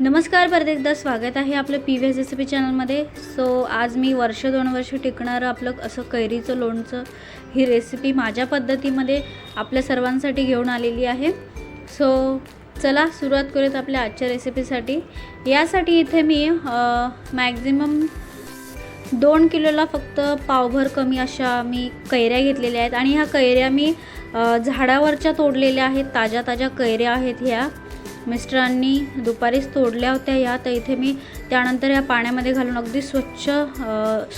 नमस्कार परत एकदा स्वागत आहे आपलं पी व्ही एस रेसिपी चॅनलमध्ये सो आज मी वर्ष दोन वर्ष टिकणारं आपलं असं कैरीचं लोणचं ही रेसिपी माझ्या पद्धतीमध्ये आपल्या सर्वांसाठी घेऊन आलेली आहे. सो चला सुरुवात करूयात आपल्या आजच्या रेसिपीसाठी यासाठी इथे मी मॅक्झिमम दोन किलोला फक्त पावभर कमी अशा मी कैऱ्या घेतलेल्या आहेत. आणि ह्या कैऱ्या मी झाडावरच्या तोडलेल्या आहेत. ताज्या ताज्या कैऱ्या आहेत ह्या. मिस्टरांनी दुपारीच तोडल्या होत्या या. तर इथे मी त्यानंतर ह्या पाण्यामध्ये घालून अगदी स्वच्छ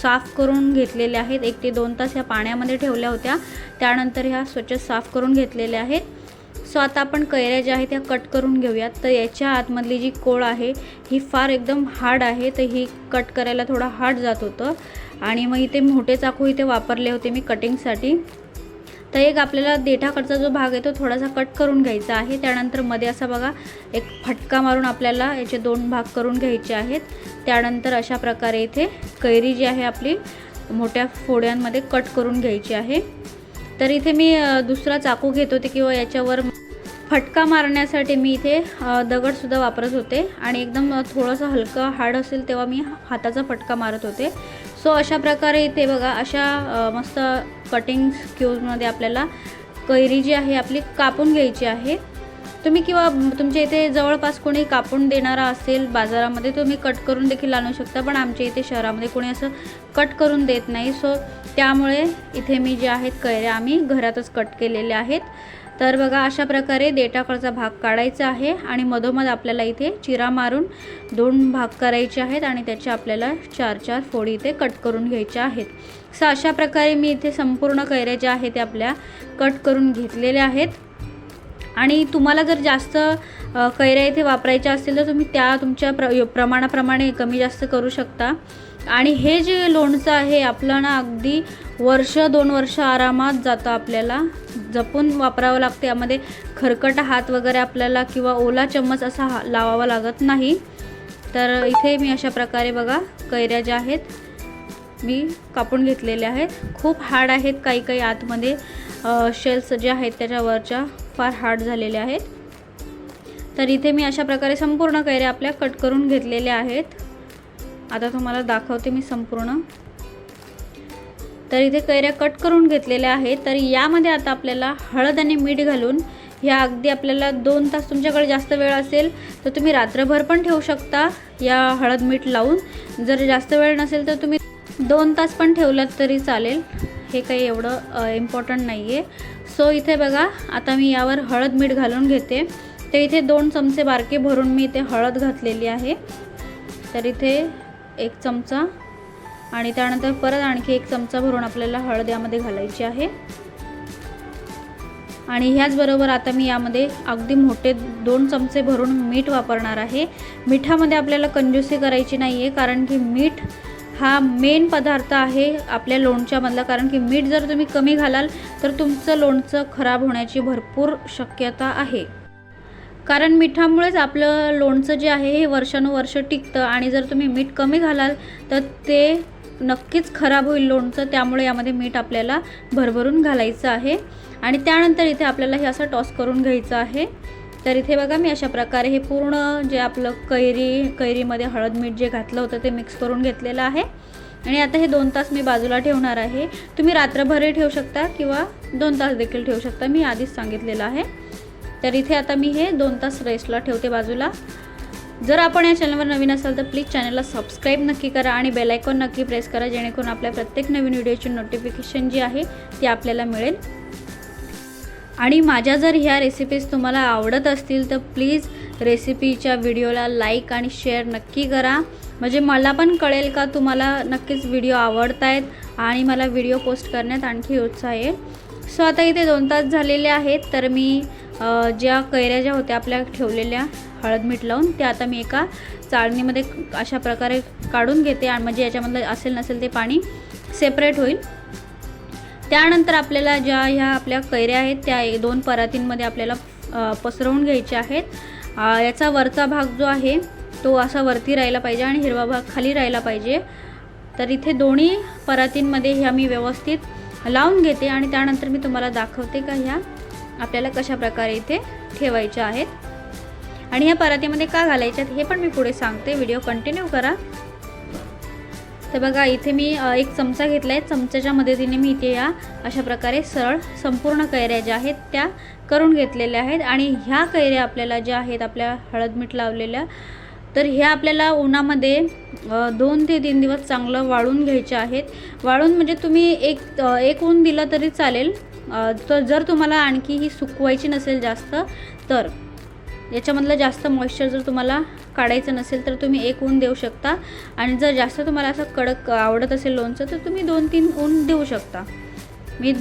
साफ करून घेतलेल्या आहेत. एक ते दोन तास ह्या पाण्यामध्ये ठेवल्या होत्या. त्यानंतर ह्या स्वच्छ साफ करून घेतलेल्या आहेत. सो आता आपण कैऱ्या ज्या आहेत त्या कट करून घेऊयात. तर याच्या आतमधली जी कोळ आहे ही फार एकदम हार्ड आहे. तर ही कट करायला थोडं हार्ड जात होतं. आणि मग इथे मोठे चाकू इथे वापरले होते मी कटिंगसाठी तर एक आपल्याला देठाकडचा जो भाग आहे तो थोडासा कट करून घ्यायचा आहे. त्यानंतरमध्ये असा बघा एक फटका मारून आपल्याला याचे दोन भाग करून घ्यायचे आहेत. त्यानंतर अशा प्रकारे इथे कैरी जी आहे आपली मोठ्या फोड्यांमध्ये कट करून घ्यायची आहे. तर इथे मी दुसरा चाकू घेत होते किंवा याच्यावर फटका मारण्यासाठी मी इथे दगडसुद्धा वापरत होते. आणि एकदम थोडंसं हलकं हार्ड असेल तेव्हा मी हाताचा फटका मारत होते. सो अशा प्रकारे इथे बघा अशा मस्त कटिंग क्यूजमध्ये आपल्याला कैरी जी आहे आपली कापून घ्यायची आहे. तुम्ही किंवा तुमच्या इथे जवळपास कोणी कापून देणारा असेल बाजारामध्ये तुम्ही कट करून देखील आणू शकता पण आमच्या इथे शहरामध्ये कोणी असं कट करून देत नाही. सो त्यामुळे इथे मी जे आहेत कैऱ्या आम्ही घरातच कट केलेल्या आहेत. तर बघा अशा प्रकारे देठाकडचा भाग काढायचा आहे आणि मधोमध आपल्याला इथे चिरा मारून दोन भाग करायचे आहेत आणि त्याचे आपल्याला चार चार फोडी इथे कट करून घ्यायच्या आहेत. सो अशा प्रकारे मी इथे संपूर्ण कैऱ्या ज्या आहेत त्या आपल्या कट करून घेतलेल्या आहेत. आणि तुम्हाला जर जास्त कैऱ्या इथे वापरायच्या असतील तर तुम्ही त्या तुमच्या प्र यो- प्रमाणाप्रमाणे कमी जास्त करू शकता. आणि हे जे लोणचं आहे आपलं ना अगदी वर्ष दोन वर्ष आरामात जातं आपल्याला. जपून वापरावं लागते. यामध्ये खरकट हात वगैरे आपल्याला किंवा ओला चम्मच असा हा लावावा लागत नाही. तर इथे मी अशा प्रकारे बघा कैऱ्या ज्या आहेत मी कापून घेतलेल्या आहेत. खूप हार्ड आहेत काही काही आतमध्ये शेल्स जे आहेत त्याच्यावरच्या फार हार्ड झालेले आहेत. तर इथे मी अशा प्रकारे संपूर्ण कैऱ्या आपल्या कट करून घेतलेल्या आहेत. आता तुम्हाला दाखवते मी संपूर्ण. तर इथे कैऱ्या कट करून घेतलेल्या आहेत. तर यामध्ये आता आपल्याला हळद आणि मीठ घालून ह्या अगदी आपल्याला दोन तास तुमच्याकडे जास्त वेळ असेल तर तुम्ही रात्रभर पण ठेवू शकता या हळद मीठ लावून. जर जास्त वेळ नसेल तर तुम्ही दोन तास पण ठेवलात तरी चालेल. हे काही एवढं इम्पॉर्टंट नाही आहे सो इथे बघा आता मी यावर हळद मीठ घालून घेते. तर इथे दोन चमचे बारके भरून मी इथे हळद घातलेली आहे. तर इथे एक चमचा आणि त्यानंतर परत आणखी एक चमचा भरून आपल्याला हळद यामध्ये घालायची आहे. आणि ह्याचबरोबर आता मी यामध्ये अगदी मोठे दोन चमचे भरून मीठ वापरणार आहे. मिठामध्ये आपल्याला कंजूसी करायची नाही आहे कारण की मीठ हा मेन पदार्थ आहे आपल्या लोणच्यामधला कारण की मीठ जर तुम्ही कमी घालाल तर तुमचं लोणचं खराब होण्याची भरपूर शक्यता आहे. कारण मिठामुळेच आपलं लोणचं जे आहे हे वर्षानुवर्ष टिकतं आणि जर तुम्ही मीठ कमी घालाल तर ते नक्कीच खराब होईल लोणचं. त्यामुळे यामध्ये मीठ आपल्याला भरभरून घालायचं आहे. आणि त्यानंतर इथे आपल्याला हे असं टॉस करून घ्यायचं आहे. तर इथे बघा मी अशा प्रकारे हे पूर्ण जे आपलं कैरी कैरीमध्ये हळद मीठ जे घातलं होतं ते मिक्स करून घेतलेलं आहे. आणि आता हे दोन तास मी बाजूला ठेवणार आहे. तुम्ही रात्रभरही ठेवू शकता किंवा दोन तास देखील ठेवू शकता मी आधीच सांगितलेलं आहे. तर इथे आता मी हे दोन तास रेस्टला ठेवते बाजूला. जर आपण या चॅनलवर नवीन असाल तर प्लीज चॅनलला सबस्क्राईब नक्की करा आणि बेलायकॉन नक्की प्रेस करा जेणेकरून आपल्या प्रत्येक नवीन व्हिडिओची नोटिफिकेशन जी आहे ती आपल्याला मिळेल. आणि माझ्या जर ह्या रेसिपीज तुम्हाला आवडत असतील तर प्लीज रेसिपीच्या व्हिडिओला लाईक आणि शेअर नक्की करा. म्हणजे मला पण कळेल का तुम्हाला नक्कीच व्हिडिओ आवडत आहेत आणि मला व्हिडिओ पोस्ट करण्यात आणखी उत्साह येईल सो आता इथे दोन तास झालेले आहेत तर मी ज्या कैऱ्या ज्या होत्या आपल्या ठेवलेल्या हळद मीठ लावून त्या आता मी एका चाळणीमध्ये अशा प्रकारे काढून घेते आणि म्हणजे याच्यामधलं असेल नसेल ते पाणी सेपरेट होईल. त्यानंतर आपल्याला ज्या ह्या आपल्या कैऱ्या आहेत त्या दोन परातींमध्ये आपल्याला पसरवून घ्यायच्या आहेत. याचा वरचा भाग जो आहे तो असा वरती राहिला पाहिजे आणि हिरवा भाग खाली राहिला पाहिजे. तर इथे दोन्ही परातींमध्ये ह्या मी व्यवस्थित लावून घेते आणि त्यानंतर मी तुम्हाला दाखवते का ह्या आपल्याला कशा प्रकारे इथे ठेवायच्या आहेत. आणि ह्या परातीमध्ये का घालायच्यात हे पण मी पुढे सांगते. व्हिडिओ कंटिन्यू करा. तर बघा इथे मी एक चमचा घेतला आहे चमच्याच्या मदतीने मी इथे या अशा प्रकारे सरळ संपूर्ण कैऱ्या ज्या आहेत त्या करून घेतलेल्या आहेत. आणि ह्या कैऱ्या आपल्याला ज्या आहेत आपल्या हळद मीठ लावलेल्या तर ह्या आपल्याला उन्हामध्ये दोन ते तीन दिवस चांगलं वाळून घ्यायच्या आहेत. वाळून म्हणजे तुम्ही एक एक ऊन दिलं तरी चालेल. तर जर तुम्हाला आणखी ही सुकवायची नसेल जास्त तर याच्यामधलं जास्त मॉइश्चर जर तुम्हाला काढायचं नसेल तर तुम्ही एक ऊन देऊ शकता. आणि जर जास्त तुम्हाला असं कडक आवडत असेल लोणचं तर तुम्ही दोन तीन ऊन देऊ शकता. मी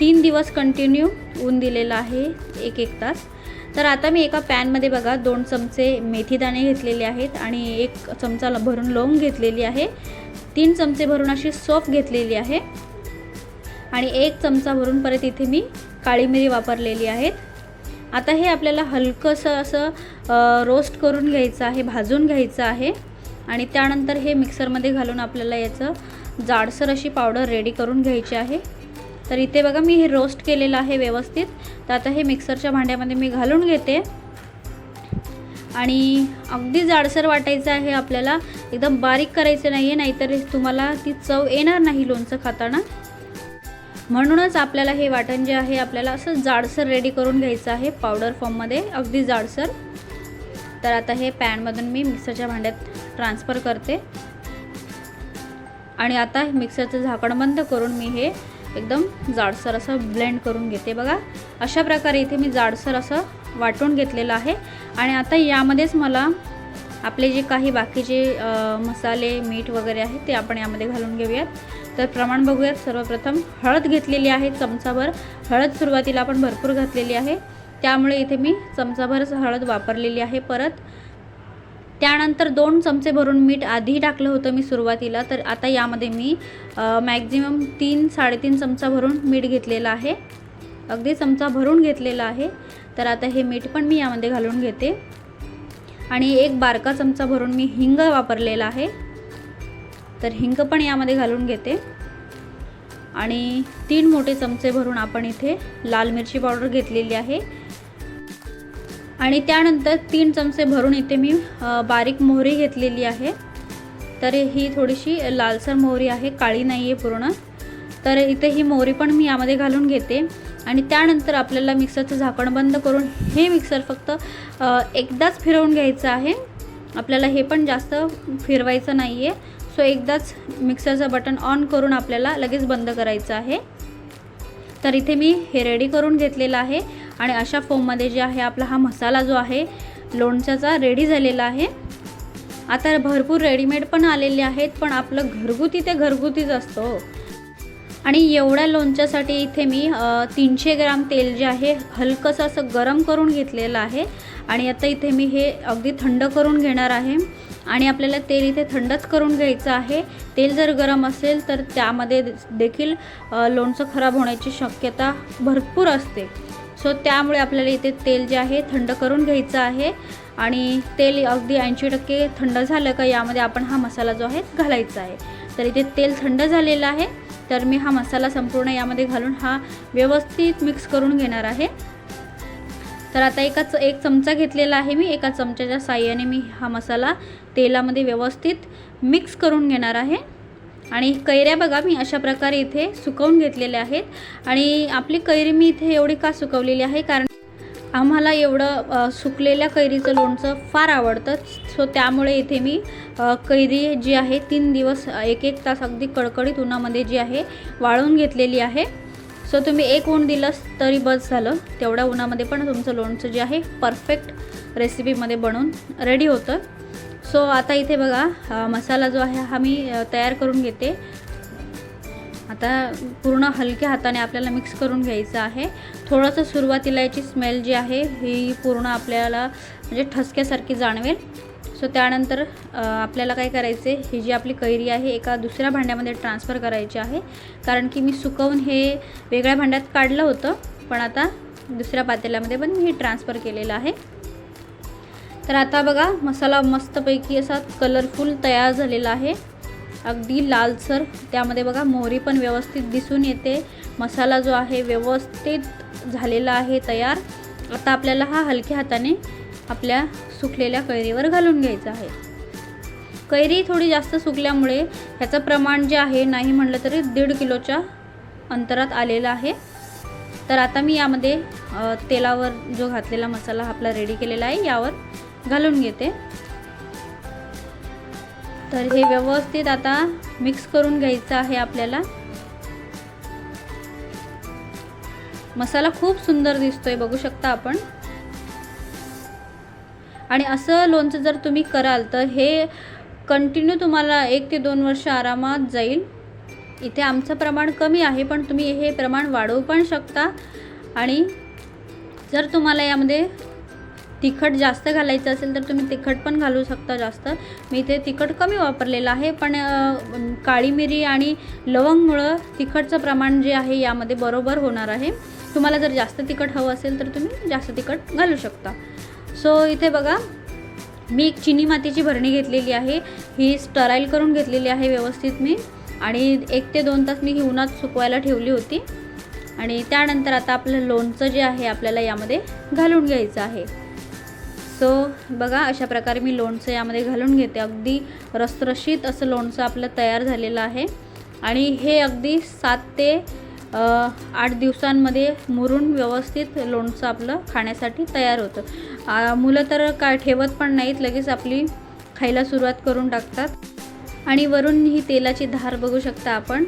तीन दिवस कंटिन्यू ऊन दिलेलं आहे एक एक तास. तर आता मी एका पॅनमध्ये बघा दोन चमचे मेथीदाणे घेतलेले आहेत आणि एक चमचा भरून लवंग घेतलेली आहे. तीन चमचे भरून अशी सोफ घेतलेली आहे. आणि एक चमचा भरून परत इथे मी काळी मिरी वापरलेली आहेत. आता हे आपल्याला हलकंसं असं रोस्ट करून घ्यायचं आहे भाजून घ्यायचं आहे. आणि त्यानंतर हे मिक्सरमध्ये घालून आपल्याला याचं जाडसर अशी पावडर रेडी करून घ्यायची आहे. तर इथे बघा मी हे रोस्ट केलेलं आहे व्यवस्थित. तर आता हे मिक्सरच्या भांड्यामध्ये मी घालून घेते. आणि अगदी जाडसर वाटायचं आहे आपल्याला. एकदम बारीक करायचं नाही आहे नाहीतर तुम्हाला ती चव येणार नाही लोणचं खाताना. म्हणूनच आपल्याला हे वाटण जे आहे आपल्याला असं जाडसर रेडी करून घ्यायचं आहे पावडर फॉर्ममध्ये अगदी जाडसर. तर आता हे पॅनमधून मी मिक्सरच्या भांड्यात ट्रान्सफर करते. आणि आता मिक्सरचं झाकण बंद करून मी हे एकदम जाडसर असं ब्लेंड करून घेते बघा. अशा प्रकारे इथे मी जाडसर असं वाटून घेतलेलं आहे. आणि आता यामध्येच मला आपले जे काही बाकीचे मसाले मीठ वगैरे आहे ते आपण यामध्ये घालून घेऊयात. तर प्रमाण बघूयात. सर्वप्रथम हळद घेतलेली आहे चमचाभर. हळद सुरुवातीला आपण भरपूर घातलेली आहे. त्यामुळे इथे मी चमचाभरच हळद वापरलेली आहे परत. त्यानंतर दोन चमचे भरून मीठ आधी टाकलं होतं मी सुरुवातीला. तर आता यामध्ये मी मॅक्झिमम तीन साडेतीन चमचा भरून मीठ घेतलेलं आहे. अगदी चमचा भरून घेतलेला आहे. तर आता हे मीठ पण मी यामध्ये घालून घेते. आणि एक बारका चमचा भरून मी हिंग वापरलेला आहे. तर हिंग पण यामध्ये घालून घेते. आणि तीन मोठे चमचे भरून आपण इथे लाल मिरची पावडर घेतलेली आहे. आणि त्यानंतर तीन चमचे भरून इथे मी बारीक मोहरी घेतलेली आहे. तर ही थोडीशी लालसर मोहरी आहे काळी नाही आहे पूर्ण. तर इथे ही मोहरी पण मी यामध्ये घालून घेते. आणि त्यानंतर आपल्याला मिक्सरचं झाकण बंद करून हे मिक्सर फक्त एकदाच फिरवून घ्यायचं आहे. आपल्याला हे पण जास्त फिरवायचं नाही आहे सो एकदाच मिक्सरचं बटन ऑन करून आपल्याला लगेच बंद करायचं आहे. तर इथे मी हे रेडी करून घेतलेलं आहे आणि अशा फोममध्ये जे आहे आपला हा मसाला जो आहे लोणच्याचा रेडी झालेला आहे. आता भरपूर रेडीमेड पण आलेले आहेत पण आपलं घरगुती ते घरगुतीच असतो हो. आणि एवढ्या लोणच्यासाठी इथे मी तीनशे ग्राम तेल जे आहे हलकंसं असं गरम करून घेतलेलं आहे. आणि आता इथे मी हे अगदी थंड करून घेणार आहे. आणि आपल्याला तेल इथे थंडच करून घ्यायचं आहे. तेल जर गरम असेल तर त्यामध्ये देखील लोणचं खराब होण्याची शक्यता भरपूर असते. सो त्यामुळे आपल्याला इथे तेल जे आहे थंड करून घ्यायचं आहे. आणि तेल अगदी ऐंशी टक्के थंड झालं का यामध्ये आपण हा मसाला जो आहे घालायचा आहे. तर इथे तेल थंड झालेलं आहे. तर मी हा मसाला संपूर्ण यामध्ये घालून हा व्यवस्थित मिक्स करून घेणार आहे. तर आता एका एक चमचा घेतलेला आहे मी एका चमच्याच्या साह्याने मी हा मसाला तेलामध्ये व्यवस्थित मिक्स करून घेणार आहे. आणि कैऱ्या बघा मी अशा प्रकारे इथे सुकवून घेतलेल्या आहेत. आणि आपली कैरी मी इथे एवढी का सुकवलेली आहे? कारण आम्हाला एवढं सुकलेल्या कैरीचं लोणचं फार आवडतं. सो त्यामुळे इथे मी कैरी जी आहे तीन दिवस एक एक तास अगदी कडकडीत उन्हामध्ये जी आहे वाळून घेतलेली आहे. सो तुम्ही एक ऊन दिलंस तरी बस झालं. तेवढ्या उन्हामध्ये पण तुमचं लोणचं जे आहे परफेक्ट रेसिपीमध्ये बनवून रेडी होतं. सो आता इथे बघा मसाला जो आहे हा मी तयार करून घेते. आता पूर्ण हलक्या हाताने आपल्याला मिक्स करून घ्यायचं आहे. थोडंसं सुरुवातीला याची स्मेल जी आहे ही पूर्ण आपल्याला म्हणजे ठसक्यासारखी जाणवेल. सो त्यानंतर आपल्याला काय करायचं आहे ही जी आपली कैरी आहे एका दुसऱ्या भांड्यामध्ये ट्रान्सफर करायची आहे. कारण की मी सुकवून हे वेगळ्या भांड्यात काढलं होतं पण आता दुसऱ्या पातेल्यामध्ये पण मी हे ट्रान्सफर केलेलं आहे. तर आता बघा मसाला मस्तपैकी असा कलरफुल तयार झालेला आहे. अगदी लालसर त्यामध्ये बघा मोहरी पण व्यवस्थित दिसून येते. मसाला जो आहे व्यवस्थित झालेला आहे तयार. आता आपल्याला हा हलक्या हाताने आपल्या सुकलेल्या कैरीवर घालून घ्यायचं आहे. कैरी थोडी जास्त सुकल्यामुळे ह्याचं प्रमाण जे आहे नाही म्हटलं तरी दीड किलोच्या अंतरात आलेलं आहे. तर आता मी यामध्ये तेलावर जो घातलेला मसाला आपला रेडी केलेला आहे यावर घालून घेते. तर हे व्यवस्थित आता मिक्स करून घ्यायचं आहे आपल्याला. मसाला खूप सुंदर दिसतोय बघू शकता आपण. आणि असं लोणचं जर तुम्ही कराल तर हे कंटिन्यू तुम्हाला एक ते दोन वर्ष आरामात जाईल. इथे आमचं प्रमाण कमी आहे पण तुम्ही हे प्रमाण वाढवू पण शकता. आणि जर तुम्हाला यामध्ये तिखट जास्त घालायचं असेल तर तुम्ही तिखट पण घालू शकता जास्त. मी इथे तिखट कमी वापरलेलं आहे पण काळी मिरी आणि लवंगमुळं तिखटचं प्रमाण जे आहे यामध्ये बरोबर होणार आहे. तुम्हाला जर जास्त तिखट हवं असेल तर तुम्ही जास्त तिखट घालू शकता. सो इथे बघा मी एक चिनी मातीची भरणी घेतलेली आहे. ही स्टराईल करून घेतलेली आहे व्यवस्थित मी. आणि एक ते दोन तास मी ही उन्हात सुकवायला ठेवली होती. आणि त्यानंतर आता आपलं लोणचं जे आहे आपल्याला यामध्ये घालून घ्यायचं आहे. सो बघा अशा प्रकारे मी लोणचं यामध्ये घालून घेते. अगदी रसरशीत असं लोणचं आपलं तयार झालेलं आहे. आणि हे अगदी सात ते आठ दिवसांमध्ये मुरून व्यवस्थित लोणचं आपलं खाण्यासाठी तयार होतं. मुलं तर काय ठेवत पण नाहीत लगेच आपली खायला सुरुवात करून टाकतात. आणि वरून ही तेलाची धार बघू शकता आपण.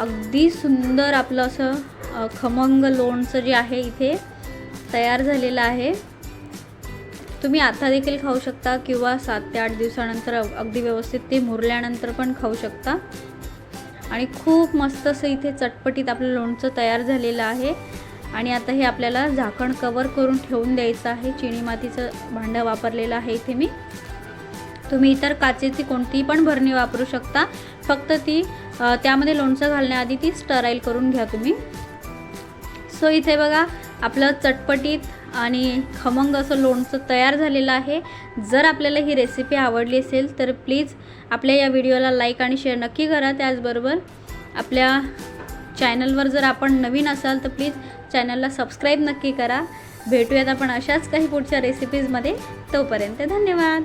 अगदी सुंदर आपलं असं खमंग लोणचं जे आहे इथे तयार झालेलं आहे. तुम्ही आता देखील खाऊ शकता किंवा सात ते आठ दिवसानंतर अगदी व्यवस्थित ते मुरल्यानंतर पण खाऊ शकता. आणि खूप मस्त असं इथे चटपटीत आपलं लोणचं तयार झालेलं आहे. आणि आता हे आपल्याला झाकण कवर करून ठेवून द्यायचं आहे. चिनी मातीचं भांडं वापरलेलं आहे इथे मी. तुम्ही इतर काचेची कोणतीही पण भरणी वापरू शकता. फक्त ती त्यामध्ये लोणचं घालण्याआधी ती स्टराईल करून घ्या तुम्ही. सो इथे बघा आपलं चटपटीत आणि खमंग असं लोणचं तयार झालेलं आहे. जर आपल्याला ही रेसिपी आवडली असेल तर प्लीज आपल्या या व्हिडिओला लाईक आणि शेअर नक्की करा. त्याचबरोबर आपल्या चॅनलवर जर आपण नवीन असाल तर प्लीज चॅनलला सबस्क्राईब नक्की करा. भेटूयात आपण अशाच काही पुढच्या रेसिपीजमध्ये तोपर्यंत धन्यवाद.